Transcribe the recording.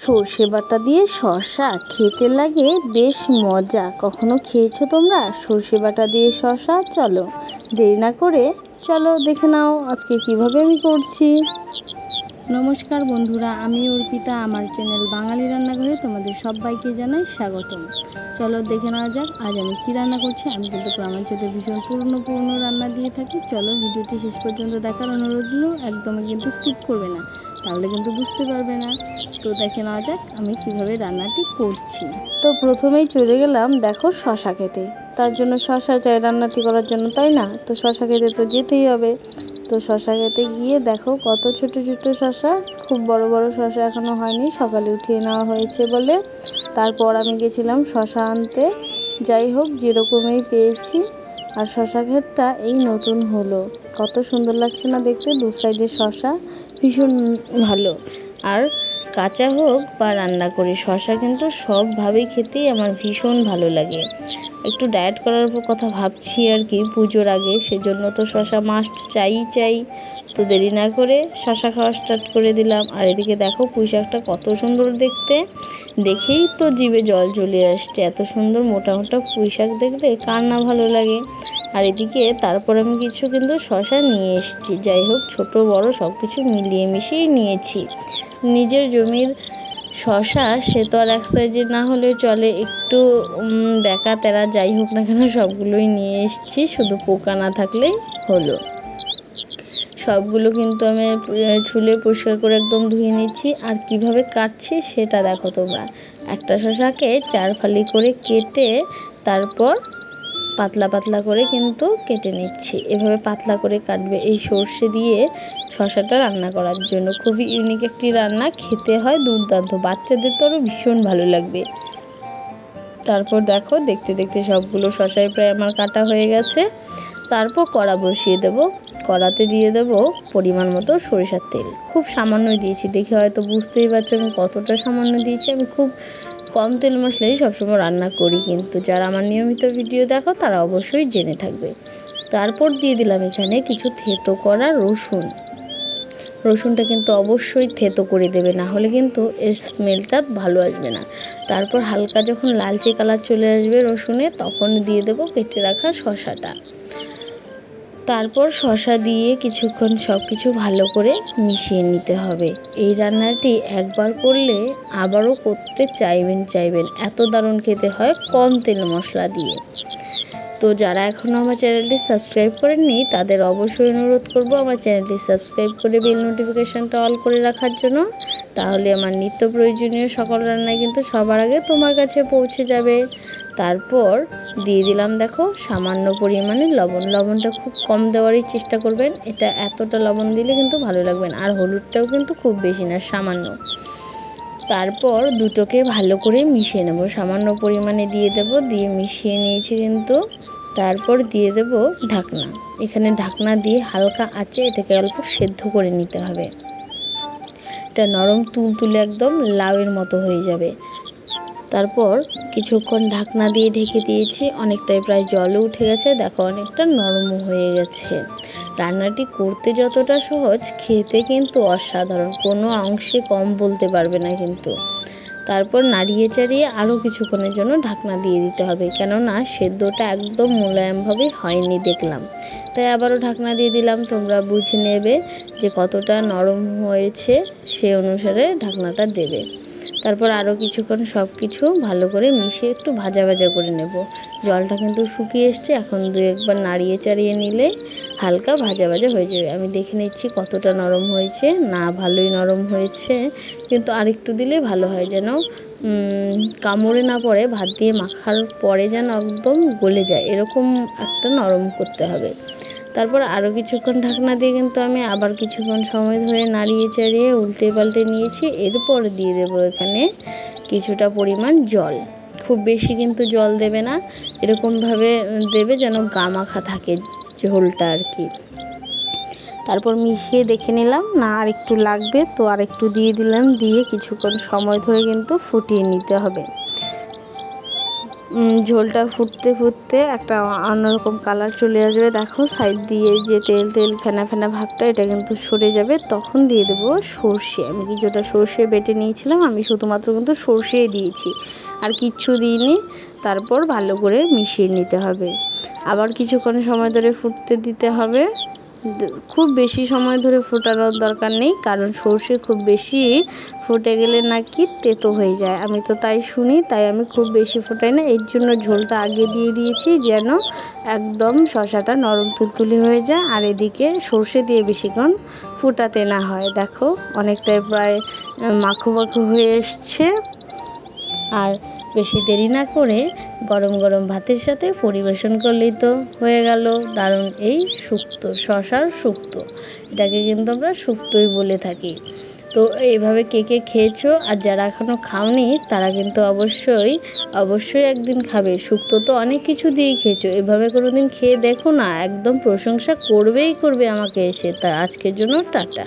সর্ষে বাটা দিয়ে শশা খেতে লাগে বেশ মজা। কখনো খেয়েছো তোমরা? সর্ষে বাটা দিয়ে শশা চলো। দেরি না করে চলো দেখে নাও আজকে কীভাবে আমি করছি। নমস্কার বন্ধুরা, আমি অর্পিতা, আমার চ্যানেল বাঙালি রান্নাঘরে তোমাদের সবাইকে জানাই স্বাগতম। চলো দেখে নেওয়া যাক, আজ আমি কী রান্না করছি? আমি কিন্তু গ্রামাঞ্চলে ভীষণ পুরনো পুরনো রান্না দিয়ে থাকি। চলো ভিডিওটি শেষ পর্যন্ত দেখার অনুরোধ একদমই কিন্তু স্কিপ করবে না, তাহলে কিন্তু বুঝতে পারবে না। তো দেখে নেওয়া যাক, আমি কীভাবে রান্নাটি করছি। তো প্রথমেই চলে গেলাম, দেখো শশা খেতে। তার জন্য শশা চাই রান্নাটি করার জন্য, তাই না? তো শশা খেতে তো যেতেই হবে। তো শশা খেতে গিয়ে দেখো কত ছোট ছোট শশা। খুব বড় বড় শশা এখনও হয়নি, সকালে উঠিয়ে নেওয়া হয়েছে বলে। তারপর আমি গেছিলাম শশা আনতে। যাই হোক, যেরকমই পেয়েছি। আর শশা ক্ষেতটা এই নতুন হলো। কত সুন্দর লাগছে না দেখতে, দু সাইডে শশা, ভীষণ ভালো। আর কাঁচা হোক বা রান্না করি শশা কিন্তু সবভাবেই খেতেই আমার ভীষণ ভালো লাগে। একটু ডায়েট করার কথা ভাবছি আর কি, পুজোর আগে, সেজন্য তো শশা মাস্ট চাই চাই। তো দেরি না করে শশা খাওয়া স্টার্ট করে দিলাম। আর এদিকে দেখো পুঁই শাকটা কত সুন্দর দেখতে। দেখেই তো জিভে জল চলে আসছে, এত সুন্দর মোটা মোটা পুঁই শাক দেখলে কার না ভালো লাগে। আর এদিকে তারপর আমি কিছু কিন্তু শশা নিয়ে এসেছি, যাই হোক ছোট বড় সব কিছু মিলিয়ে মিশিয়ে নিয়েছি। নিজের জমির শশা, সে তো আর এক সাইজের না হলে চলে। একটু বেকা তেরা যাই হোক না কেন সবগুলোই নিয়ে এসেছি, শুধু পোকা না থাকলেই হলো। সবগুলো কিন্তু আমি ছুলে পরিষ্কার করে একদম ধুয়ে নিচ্ছি। আর কীভাবে কাটছি সেটা দেখো তোমরা। একটা শশাকে চার ফালি করে কেটে তারপর পাতলা পাতলা করে কিন্তু কেটে নিচ্ছি। এভাবে পাতলা করে কাটবে এই সর্ষে দিয়ে শশাটা রান্না করার জন্য। খুবই ইউনিক একটি রান্না, খেতে হয় দুর্দান্ত, বাচ্চাদের তো আরও ভীষণ ভালো লাগবে। তারপর দেখো, দেখতে দেখতে সবগুলো শশায় প্রায় আমার কাটা হয়ে গেছে। তারপর কড়া বসিয়ে দেব। কড়াতে দিয়ে দেব পরিমাণ মতো সরিষার তেল। খুব সামান্যই দিয়েছি, দেখে হয়তো বুঝতেই পারছ আমি কতটা সামান্য দিয়েছি। আমি খুব কম তেল মশলাই সবসময় রান্না করি, কিন্তু যারা আমার নিয়মিত ভিডিও দেখো তারা অবশ্যই জেনে থাকবে। তারপর দিয়ে দিলাম এখানে কিছু থেতো করা রসুন। রসুনটা কিন্তু অবশ্যই থেতো করে দেবে, না হলে কিন্তু এর স্মেলটা ভালো আসবে না। তারপর হালকা যখন লালচে কালার চলে আসবে রসুনে, তখন দিয়ে দেবো কেটে রাখা শশাটা তারপর শশা দিয়ে কিছুক্ষণ সব কিছু ভালো করে মিশিয়ে নিতে হবে। এই রান্নাটি একবার করলে আবারও করতে চাইবেন চাইবেন, এত দারুণ খেতে হয় কম তেল মশলা দিয়ে। তো যারা এখনও আমার চ্যানেলটি সাবস্ক্রাইব করেননি, তাদের অবশ্যই অনুরোধ করব আমার চ্যানেলটি সাবস্ক্রাইব করে বেল নোটিফিকেশানটা অল করে রাখার জন্য। তাহলে আমার নিত্য প্রয়োজনীয় সকল রান্নায় কিন্তু সবার আগে তোমার কাছে পৌঁছে যাবে। তারপর দিয়ে দিলাম দেখো সামান্য পরিমাণে লবণ। লবণটা খুব কম দেওয়ারই চেষ্টা করবেন। এটা এতটা লবণ দিলে কিন্তু ভালো লাগবে না। আর হলুদটাও কিন্তু খুব বেশি না, সামান্য। তারপর দুটোকে ভালো করে মিশিয়ে নেব। সামান্য পরিমাণে দিয়ে দেব, দিয়ে মিশিয়ে নিয়েছি কিন্তু। তারপর দিয়ে দেব ঢাকনা। এখানে ঢাকনা দিয়ে হালকা আঁচে এটাকে অল্প সেদ্ধ করে নিতে হবে। এটা নরম তুলতুলে একদম লাউয়ের মতো হয়ে যাবে। তারপর কিছুক্ষণ ঢাকনা দিয়ে ঢেকে দিয়েছি, অনেকটাই প্রায় জলও উঠে গেছে, দেখো অনেকটা নরম হয়ে গেছে। রান্নাটি করতে যতটা সহজ, খেতে কিন্তু অসাধারণ, কোনো অংশে কম বলতে পারবে না কিন্তু। তারপর নাড়িয়ে চাড়িয়ে আরও কিছুক্ষণের জন্য ঢাকনা দিয়ে দিতে হবে। কেননা সেদ্ধটা একদম মোলায়েমভাবে হয়নি দেখলাম। তাই আবারও ঢাকনা দিয়ে দিলাম। তোমরা বুঝে নেবে যে কতটা নরম হয়েছে সে অনুসারে ঢাকনাটা দেবে। তারপর আরও কিছুক্ষণ সব কিছু ভালো করে মিশিয়ে একটু ভাজা ভাজা করে নেব। জলটা কিন্তু শুকিয়ে এসছে, এখন দু একবার নাড়িয়ে চাড়িয়ে নিলে হালকা ভাজা ভাজা হয়ে যাবে। আমি দেখে নিচ্ছি কতটা নরম হয়েছে, না ভালোই নরম হয়েছে, কিন্তু আরেকটু দিলে ভালো হয় যেন কামড়ে না পড়ে, ভাত দিয়ে মাখার পরে যেন একদম গলে যায়। এরকম একটা নরম করতে হবে। তারপর আরও কিছুক্ষণ ঢাকনা দিয়ে কিন্তু আমি আবার কিছুক্ষণ সময় ধরে নাড়িয়ে চাড়িয়ে উল্টে পাল্টে নিয়েছি। এরপর দিয়ে দেবো এখানে কিছুটা পরিমাণ জল। খুব বেশি কিন্তু জল দেবে না, এরকমভাবে দেবে যেন গামাখা থাকে ঝোলটা আর কি। তারপর মিশিয়ে দেখে নিলাম, না আর একটু লাগবে। তো আর একটু দিয়ে দিলাম, দিয়ে কিছুক্ষণ সময় ধরে কিন্তু ফুটিয়ে নিতে হবে। ঝোলটা ফুটতে ফুটতে একটা অন্যরকম কালার চলে আসবে। দেখো সাইড দিয়ে যে তেল তেল, ফেনা ফেনা ভাবটা এটা কিন্তু সরে যাবে। তখন দিয়ে দেবো সর্ষে। আমি কিছুটা সর্ষে বেটে নিয়েছিলাম, আমি শুধুমাত্র কিন্তু সর্ষেই দিয়েছি। আর কিচ্ছু দিইনি। তারপর ভালো করে মিশিয়ে নিতে হবে। আবার কিছুক্ষণ সময় ধরে ফুটতে দিতে হবে। খুব বেশি সময় ধরে ফোটানোর দরকার নেই, কারণ সর্ষে খুব বেশি ফুটে গেলে নাকি তেতো হয়ে যায়। আমি তো তাই শুনি, তাই আমি খুব বেশি ফোটাই না। এর জন্য ঝোলটা আগে দিয়ে দিয়েছি যেন একদম শশাটা নরম তুলতুলি হয়ে যায়, আর এদিকে সর্ষে দিয়ে বেশিক্ষণ ফুটাতে না হয়। দেখো, অনেকটাই প্রায় মাখো মাখো হয়ে এসছে। আর বেশি দেরি না করে গরম গরম ভাতের সাথে পরিবেশন করলেই তো হয়ে গেল। দারুণ এই শুক্তো শশার শুক্তো এটাকে কিন্তু আমরা শুক্তোই বলে থাকি। তো এইভাবে কে কে খেয়েছো আর যারা এখনও খাওনি, তারা কিন্তু অবশ্যই অবশ্যই একদিন খাবে। শুক্তো তো অনেক কিছু দিয়েই খেয়েছো। এভাবে কোনো দিন খেয়ে দেখো না, একদম প্রশংসা করবেই করবে আমাকে এসে। তা আজকের জন্য টাটা।